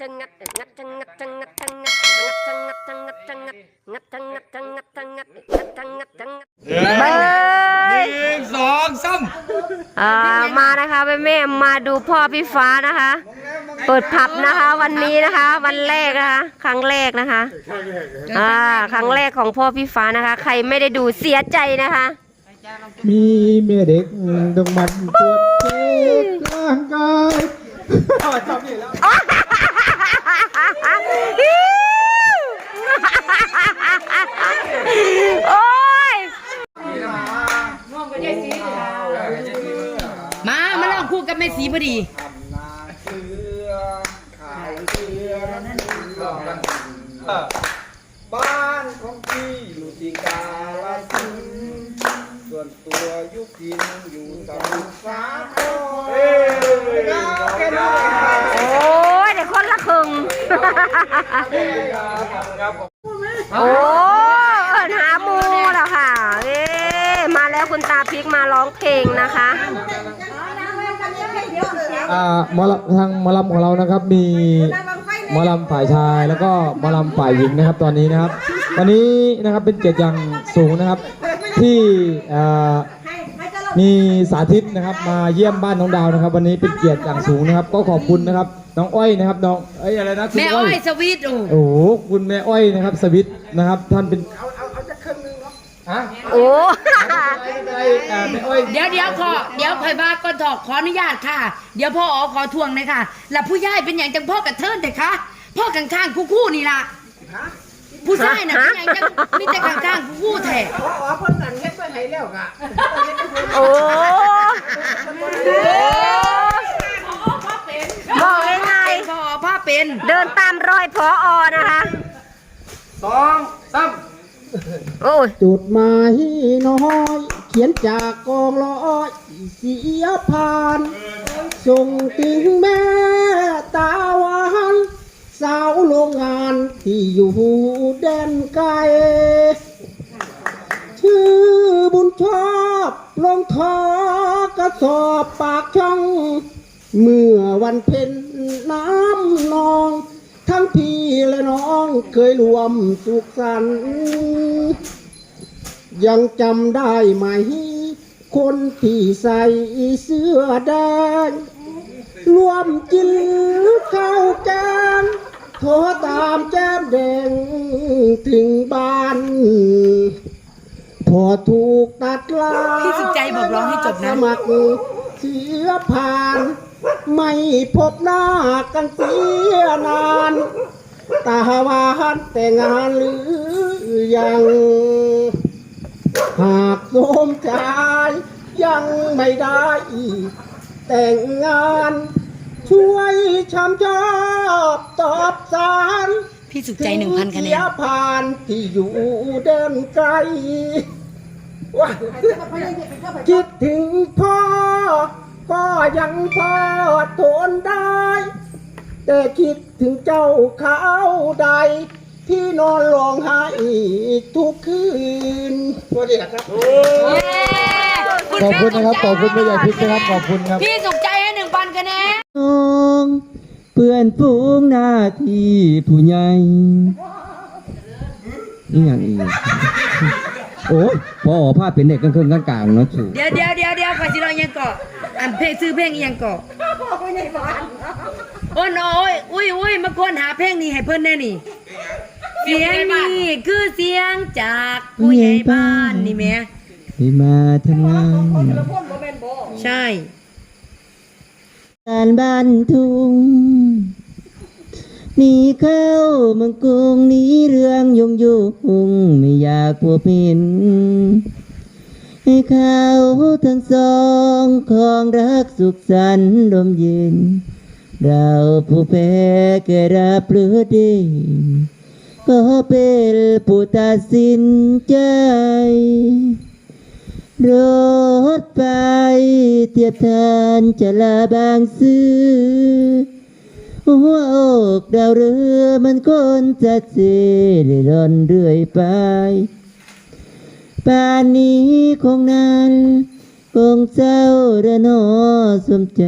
จังงัดงัดจังงัดจังงัดจังงัดงัดจังงัดจังงัดจังงัดงัดจังงัดจังงัดจังงัดงัดจังงัดจังงัดเบ้ยหนึ่งสองสามอ่ามานะคะแม่แม่ๆมาดูพ่อพี่ฟ้านะคะ เปิดผับนะคะ วันนี้นะคะ วันแรกนะคะ ครั้งแรกนะคะอ่าครั้งแรกของพ่อพี่ฟ้านะคะ ใครไม่ได้ดูเสียใจนะคะมีเมียเด็กต้องหมันตรวจเช็คร่างกายจำนี่แล้ว โอ้ย มา มาลองคู่กับแม่สีพอดี นาเสือขายเสือนั้นบ้านของพี่อยู่ที่กาลสินธุ์ส่วนตัวอยุพินอยู่สมุทรสาครเอ้ยแค่นั้นเองครับ โอ้ยเด็กคนละครึ่ง ครับ โอ้เอิญหามูแล้วค่ะเอ๊มาแล้วคุณตาพริกมาร้องเพลงนะคะอ่าหมอลำทางหมอลำของเรานะครับ มีหมอลำฝ่ายชายแล้วก็หมอลำฝ่ายหญิงนะครับ ตอนนี้นะครับตอนนี้นะครับเป็นเกียรติอย่างสูงนะครับ ที่อ่า มีสาธิตนะครับมาเยี่ยมบ้านน้องดาวนะครับ วันนี้เป็นเกียรติอย่างสูงนะครับ ก็ขอบคุณนะครับ น้องอ้อยนะครับน้องเอ้ยอะไรนะคุณแม่อ้อยสวีทโอ้โอ้โหคุณแม่อ้อยนะครับสวิตนะครับ ท่านเป็นฮะโอ้ไม่เป็นไรอ่าแม่อ้อยเดี๋ยวเดี๋ยวขอเดี๋ยวคอยว่าก่อนถอกขออนุญาตค่ะ เดี๋ยวพ่ออ๋อขอทวงเลยค่ะ แล้วผู้ย่ายเป็นอย่างจังพ่อกับเทินแต่คะพ่อข้างๆคู่ๆนี่ล่ะ ผู้ชายน่ะเป็นอย่างจังมีแต่ข้างๆคู่ๆแท้โอ้บอกง่ายพ่ออ๋อพ่อเป็นๆเดินตามรอยพออนะคะ สองสามโอ้ยจุดหมายน้อย เขียนจากกองร้อยเสียผ่าน ส่งถึงแม่ตาหวานสาวโรงงานที่อยู่ แดนไกลชื่อบุญชอบลงทอกระสอบปากช่อง เมื่อวันเพ็ญน้ำนอง ทั้งพี่และน้องเคยรวมสุขสันต์ยังจำได้ไหม คนที่ใส่เสื้อแดงรวมกินข้าวแกง โทรตามแจ้มแดงถึงบ้าน พอถูกตัดลาพี่สุดใจบอกร้องให้จบนะ สมัครเสียผ่าน ไม่พบหน้ากันเสียนานตาวานแต่งงานหรือยัง หากโสมชายยังไม่ได้ แต่งงาน ช่วยชมชอบตอบสารพี่สุขใจหนึ่งพันคะแนเสีนยผ่านที่อยู่เดินไกลว้าคิดถึงพ่อ ก็ยังพอทนได้ แต่คิดถึงเจ้าเขาใด ที่นอนร้องไห้ทุกคืนสวัสดีครับ ขอบคุณนะครับ ขอบคุณแม่ใหญ่พิษนะครับ ขอบคุณครับ พี่สุขใจให้หนึ่ งพันคะแนนน้องเพื่อนฝูงหน้าที่ผู้ใหญ่นี่อย่างอีกโอ้ยพอผ้าเป็นเด็กกลางคืนกลางกลางๆเนาะสูเดี๋ยวเดี๋ยวเดี๋ยวเดี๋ยวขอสิเรายังเกาะอันเพลงซื้อเพลงอีหยังเกาะโอ้ยน้อยอุ้ยอุ้ยมาควรหาเพลงนี้ให้เพื่อนแน่นี่ เสียงนี่คือเสียงจากผู้ใหญ่บ้านนี่แม่ที่มาทำงาน ใช่ การบ้านทุ่งหนีเข้าเมืองกรุงหนีเรื่องยุ่งยุ่งไม่อยากพบเห็นให้เขาทั้งสองของรักสุขสันต์ลมเย็น เราผู้แพ้แก่รับหรือดีก็เป็นผู้ตัดสินใจ รถไฟเทียบทานจะลาบางซื่อหัวอกดาวเรือมันคนจะเสได้ร่อนเรื่อยไปป่านนี้คงนานคงเศร้าระนอสมใจ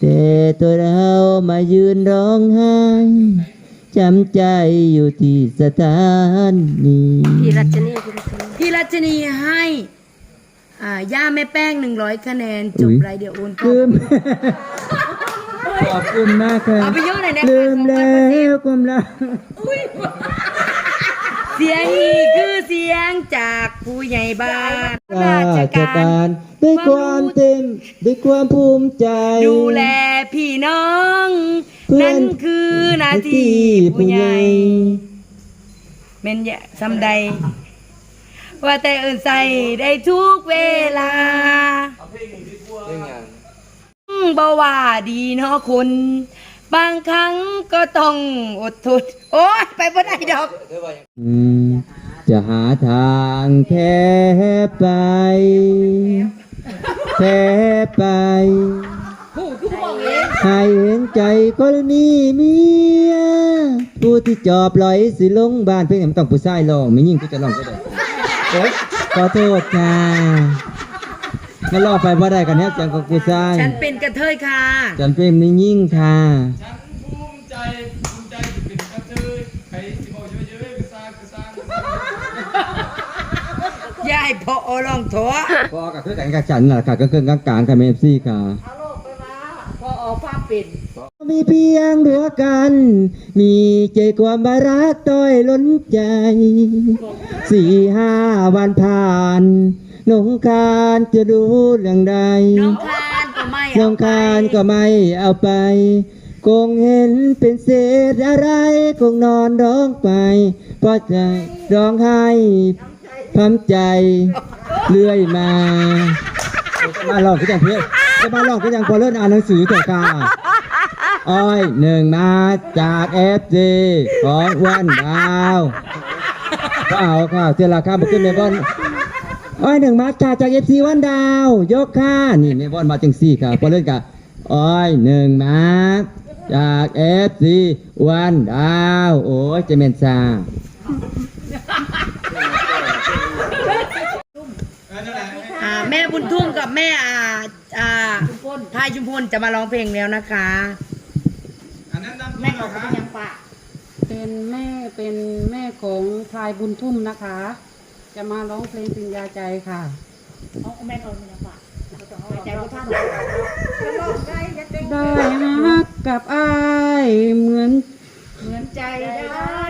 แต่ตัวเรามายืนร้องไห้จำใจอยู่ที่สถานีพี่รัชนีพี่รัชนีให้ อ่าย่าแม่แป้งหนึ่งร้อยคะแนน จบไรเดี๋ยวโอนเข้าลืม ขอบคุณมากครับเอาไปเยอะหน่อยนะลืมแล้วความรักเสียงนี้คือเสียงจากผู้ใหญ่บ้านราชการด้วยความเต็มด้วยความภูมิใจ ดูแลพี่น้อง เพื่อน นั่นคือหนาทีผู้ใหญ่เมนยะสำใด ว่าแต่เอินใส่ได้ทุกเวลาอืมบ่ว่าดีเนาะคุณ บางครั้งก็ต้องอดทน โอ้ยไปบ่ได้ดอกอืมจะหาทางแค่ไปแค่ไป ให้เห็นใจคนมีเมียผู้ที่จอบลอยสิลงบ้านเพื่อนมันต้องผู้ชายลองไม่ยิ่งก็จะลองก็ได้ โอ๊ยขอโทษค่ะมาลอกไปว่าได้กันแน่จังของผู้ชายฉันเป็นกระเทยค่ะ จันเป็นไม่ยิ่งค่ะยายพอลองโถพอกับคือกันกับฉันน่ะค่ะก็คือกลางกลางๆกับเมฟซี่ค่ะพอออกภาพเป็น มีเพียงหัวกัน มีใจความบารักต้อยล้นใจ สี่ห้าวันผ่านหนงคารจะรู้เรื่องใดน้องคานก็ไม่น้องคารก็ไม่เอาไป คงเห็นเป็นเศษอะไร คงนอนร้องไปเพราะใจร้องไห้พำใจ เรื่อยมาจะมาลองก็ยังเพื่อนจะมาลองก็ยังพอเลิ่นอ่านหนังสือแต่กา อ้อยหนึ่งมาจากเอฟซีของอ้วันดาวก็เอาค่ะเจราคามาขึ้นเมบอนอ้อยหนึ่งมาจากจากเอฟซีวันดาว ยกค่านี่เมบอนมาจังสี่ค่ะพอเล่นกับอ้อยหนึ่งมาจากเอฟซีวันดาว โอ้ยเจะเมนซาอ่าแม่บุญทุ่มกับแม่อ่าอ่าพายชุมพลจะมาร้องเพลงแล้วนะคะ แม่บอกว่ายังปะเป็นแม่เป็นแม่ของพลายบุญทุ่มนะคะ จะมาร้องเพลงปริญญาใจค่ะแม่บอกว่ายังปะใจก็ท่านได้ฮักกับอายเหมือนเหมือนใจได้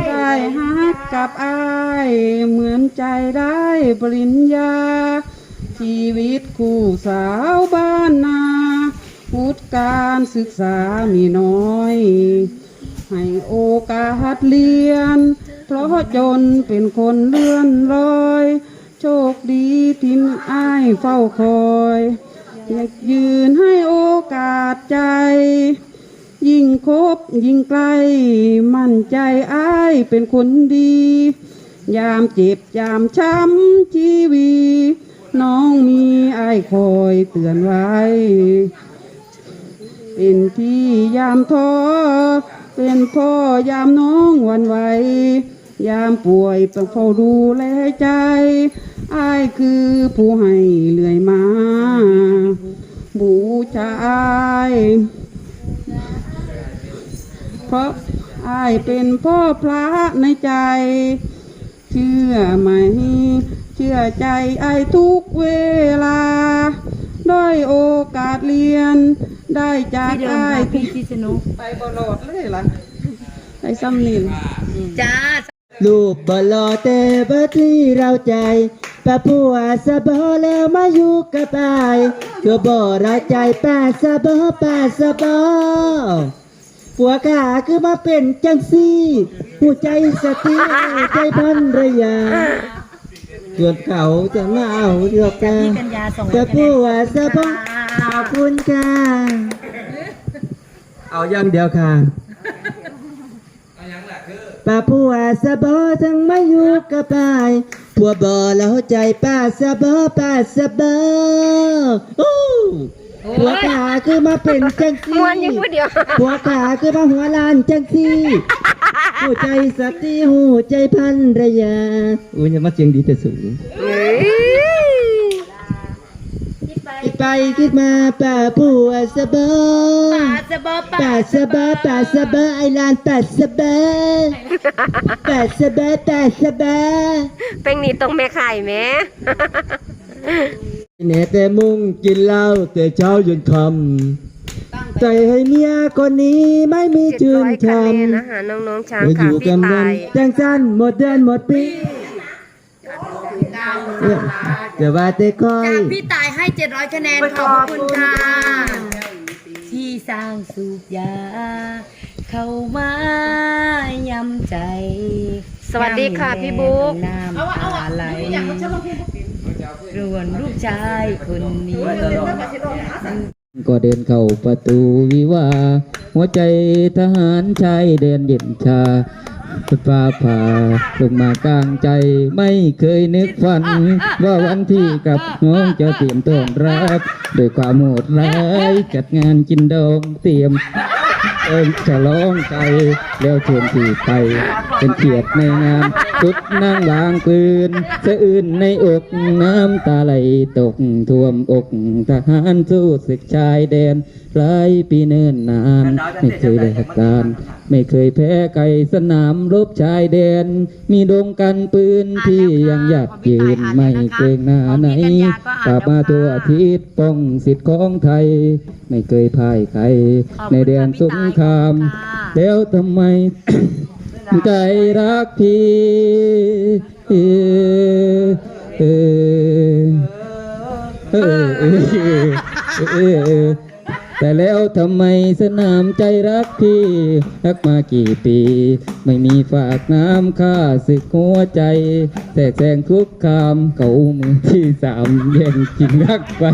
ได้ฮักกับอายเหมือนใจได้ปริญญา ชีวิตคู่สาวบ้านนา พุทธการศึกษามีน้อย ให้โอกาสเรียน เพราะจนเป็นคนเลื่อนลอย โชคดีที่มีอ้ายเฝ้าคอยอยากยืนให้โอกาสใจ ยิ่งคบยิ่งใกล้มั่นใจอ้ายเป็นคนดี ยามเจ็บยามช้ำชีวี น้องมีอ้ายคอยเตือนไว้ เป็นที่ยามท้อเป็นพ่อยามน้องวันไหวยามป่วยต้องเฝ้าดูแลใจอ้ายคือผู้ให้เลื่อยมา บูชาอายเพราะอ้ายเป็นพ่อพระในใจ เชื่อไหม เชื่อใจอ้ายทุกเวลา ได้โอกาสเรียน ได้จากที่เดิมอ้าค่ะยพี่ชิสนุไปบอลอดเลยล่ะไอ้ซ้ำนิน จ้า รูปบลอแต่บัดที่เราใจป้าผัวสะบอแล้วมาอยู่กับอายก็บ่เราใจป้าสะบอป้าสะบอผัวขาคือมาเป็นจังซี่หัวใจสติใจพันระยา ส่วนเขาจะมาเอาเดียวกัพี่นกัญญาส่งป้าคะแนผันวสะบอขอบคุณค่ะ เอาอย่างเดียวค่ะป้าผัวสะบอทั้งมาอยู่กับป้ายผัวบอแล้วใจป้าสะบอป้าสะบออู้ผัวขาคือมาเป็นจังซี่มวนอยู่ผู้เดียวผัวขาคือมาหัวลานจังซี่ หัวใจสติหูใจพันระยาอุ้ยอย่ามาเสียงดีแต่สูงเฮ้ยอีไปไปคิดมาป่าปัวสะบอป่าสะบอป่าสะบอป่าสะบอไอลานป่าสะบอป่าสะบอป่าสะบอเป็นนี่ตรงแม่ไข่แหม่แหน่แต่มุ่งกินเหล้าแต่เช้าจนคำ ใจให้เมียคนนี้ไม่มีเจ็ดจืร้นอยทคะแนนำนะคะน้องๆช้างเราอค่ะยู่พี่กันตามันยจังสั้นหมดเดือนหมดปีแต่ว่าแต่คอจายกพี่ตายให้700คะแนนขอบคุณค่ะที่สร้างสุขยา เข้ามายำใจ สวัสดีค่ะพี่บุ๊กน้ำตาไหลรวนลูกชายคนนี้ ก็เดินเข้าประตูวิวา หัวใจทหารชายเดินเย็นชาฟ้าผ่าลงมากลางใจไม่เคยนึกฝัน ว่าวันที่กับน้องจะเตรียมต้อนรับด้วยความโหดร้ายจัดงานกินดองเตรียม เอิมฉลองใจแล้วเชิญที่ไป เป็นเกียรติในงานชุดนั่งวางปืนสะอื่นในอกน้ำตาไหลตกท่วมอกทหารสู้ศึกชายแดนหลายปีเนิ่นนานไม่เคยได้หักการไม่เคยแพ้ไก่สนามรบชายแดน มีดงกันปืนที่ยังหยัดยืนไม่เกรงหน้าไหนกลับมาตัวอาทิตย์ป้องสิทธิ์ของไทย ไม่เคยพ่ายใครในแดนสุงครามแล้วทำไมใจรักพี่เออเออเออเออเออเออแต่แล้วทำไมสนามใจรักพี่รักมากี่ปี ไม่มีฝากน้ำค่าศึกหัวใจแต่แซงคุกคามเขามือที่สามแย่งกินรักไป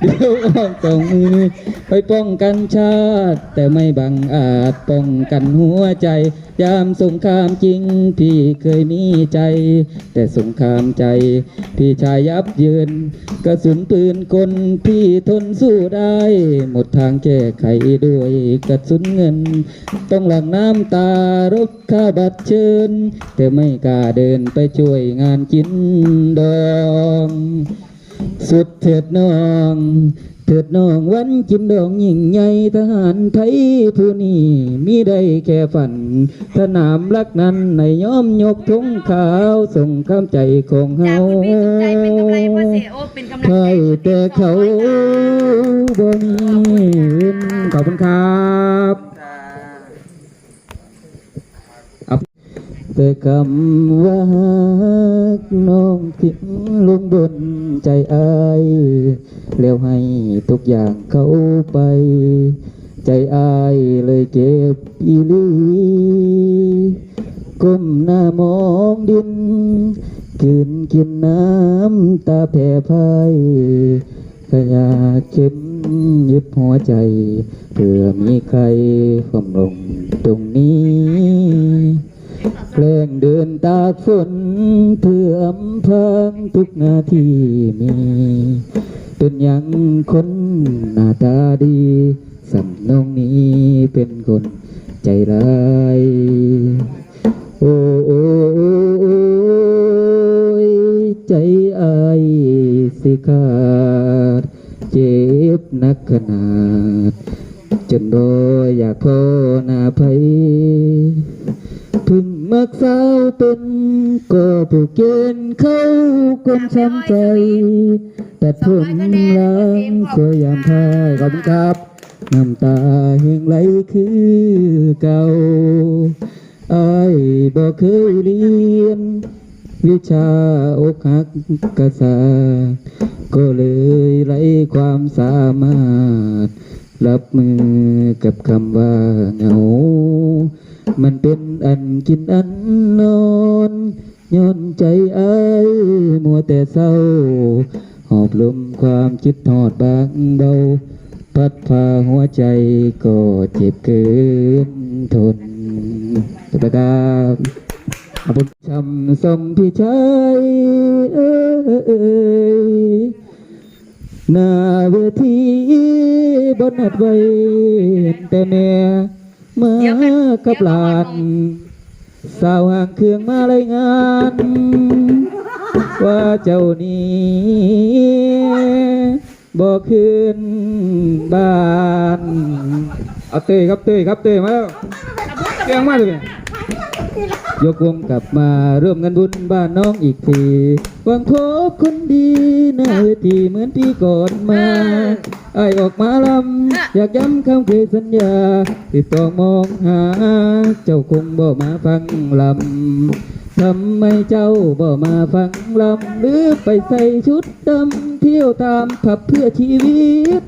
เดี๋ยวออกสองมือไปป้องกันชาติ แต่ไม่บังอาจป้องกันหัวใจ ยามสงครามจริง พี่เคยมีใจ แต่สงครามใจ พี่ชายยับเยิน กระสุนปืนกลพี่ทนสู้ได้ หมดทางแก้ไขด้วยกระสุนเงิน ต้องหลั่งน้ำตารบค่าบัตรเชิญ แต่ไม่กล้าเดินไปช่วยงานกินดอง สุดเถิดน้องเถิดน้องวันกินดองยิ่งใหญ่ทหารไทยผู้นี้มีได้แค่ฝันสนามรักนั้นในย้อมยกธงขาวส่งข้ามใจของเฮาจากคุณพี่สนใจเป็นกำไรว่าเสียเป็นกำลังใช่ใจแต่เขาบ่มีขอบคุณครับเอา แต่คำว่าฮักน้องทิ้งลงบนใจอายแล้วให้ทุกอย่างเขาไป ใจอายเลยเจ็บอีลีก้มหน้ามองดินคืนกินน้ำตาแผ่พายขยะเข็มยึดหัวใจเพื่อมีใครความลงตรงนี้ แกล้งเดินตากฝนเพื่ออำพรางทุกนาทีมี เป็นยังคนหน้าตาดีสำนองนี้เป็นคนใจร้ายโอ้โอ้โอ้โอ้ใจอายสิขาด เจ็บนักขนาด จนบ่อยากพอหน้าไผพึ่ง มักสาวเป็นก็ผู้เกณฑ์เข้าคนช้ำใจ แต่ผมล้างก็ยามพายขอบคุณครับ น้ำตาแห่งไหลคือเก่าไอายบ่เคยเรียน วิชาอกหักกษาก็เลยไร้ความสามารถ รับมือกับคำว่าเหงา มันเป็นอันกินอันนอนย้อนใจอายมัวแต่เศร้า หอบลมความคิดทอดบางเบา พัดพาหัวใจก็เจ็บเกินทนสวัสดีครับขอบคุณชำสมพี่ชายเอ้ยหน้าเวทีบนนัดไว้แต่แม่ เมื่อกับหลานสาวห่างเครื่องมารายงาน ว่าเจ้านี้บ่คืนบ้าน เอาเตยครับเตยครับเตยมาแล้วเก่งมาเลย ยยกวงกลับมาร่วมกันบุญบ้านน้องอีกทีหวังพบคนดีหน้าเวทีเหมือนที่ก่อนมาไอายออกมาลำอยากย้ำคำเคยสัญญาที่ต้องมองหา เจ้าคงบ่มาฟังลำทำไมเจ้าบ่มาฟังลำหรือไปใส่ชุดดำเที่ยวตามผับเพื่อชีวิต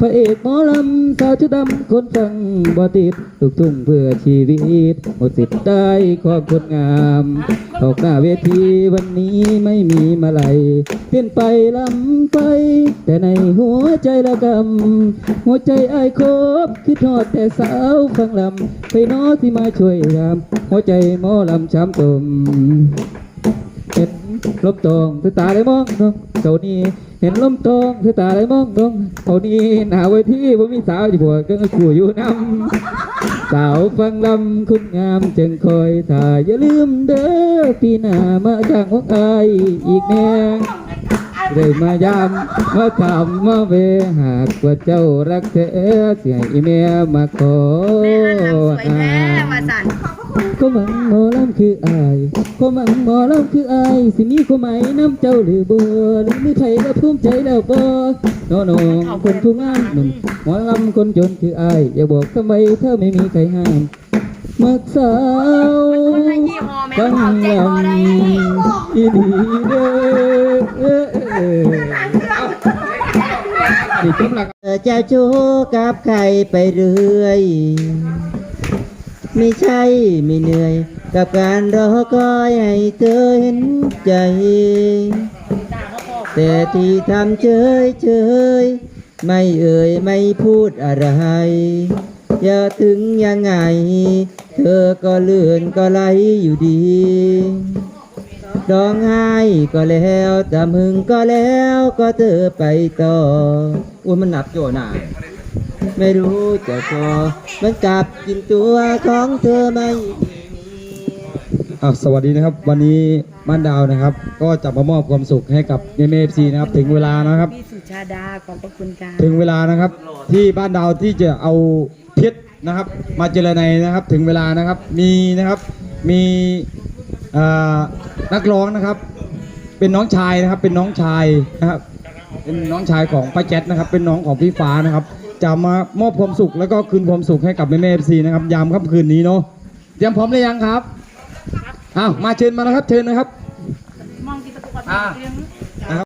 พระเอกหมอลำสาวชุดดำคนฟังบ่ติดลูกทุ่งเพื่อชีวิต หมดสิทธิ์ได้ความคนงามออกหน้าเวทีวันนี้ไม่มีมาลัยเปลี่ยนไปลำไป แต่ในหัวใจละกำหัวใจไอ้คบคิดทอดแต่สาวฟังลำไปน้อที่มาช่วยยามหัวใจหมอลำช้ำตุ่ม ลมตองเธอตาได้มองน้องเจ้านี้เห็นลมตองเธอตาได้มองน้องเท่านี้หน้าเวทีผมมีสาวอยู่บัวก็คู่อยู่น้ำสาวฟังลำคุณงามจึงคอยถ่ายอย่าลืมเด้อปีหน้ามาจ้างของอายอีกแน่เลยมายามมาถามมาเวหากว่าเจ้ารักเธอเสียอีเมียมาขอแม่อันลำสวยแท้ว่าสัน ก็มังหมอลำคืออายก็มังหมอลำคืออายสิมีความหมายน้ำเจ้าหรือบ่หรือมีใครก็ภูมิใจแล้วบ่น้องน้องคนผู้งามหนุ่มหมอลำคนจนคืออายอย่าบอกทำไมถ้าไม่มีใครห้ามมักสาวคนละยี่ห้อแม่ฟังขอบใจลพอได้ำอีดีเด้อเอ้อเอ้อนี่จบแล้วครับเธอจะชู้กับใครไปเรื่อย ไม่ใช่ไม่เหนื่อย กับการรอคอยให้เธอเห็นใจ แต่ที่ทำเฉยเฉยไม่เอ่ยไม่พูดอะไรอย่าถึงยังไง เธอก็เลื่อนก็ไหลอยู่ดีร้องไห้ก็แล้วตำหึงก็แล้วก็เธอไปต่ออุ้ยมันหนักโจหน่า ไม่รู้จะพอมันกลับกินตัวของเธอไม่อะสวัสดีนะครับ วันนี้บ้านดาวนะครับ ก็จะมามอบความสุขให้กับเมเอฟซีนะครับ ถึงเวลานะครับ พี่สุชาดาขอบพระคุณค่ะถึงเวลานะครับ ที่บ้านดาวที่จะเอาเพชรนะครับ มาเจรไนยนะครับถึงเวลานะครับ มีนะครับมีเอ่อนักร้องนะครับ เป็นน้องชายนะครับเป็นน้องชายนะครับ เป็นน้องชายของป้าแจ๊ดนะครับ เป็นน้องของพี่ฟ้านะครับ จะมามอบความสุขแล้วก็คืนความสุขให้กับแม่เอฟซีนะครับยามค่ำคืนนี้เนาะเตรียมพร้อมหรือยังครับอ้าวมาเชิญมาแล้วครับ เชิญนะครับ มองที่ตะกุกอ่า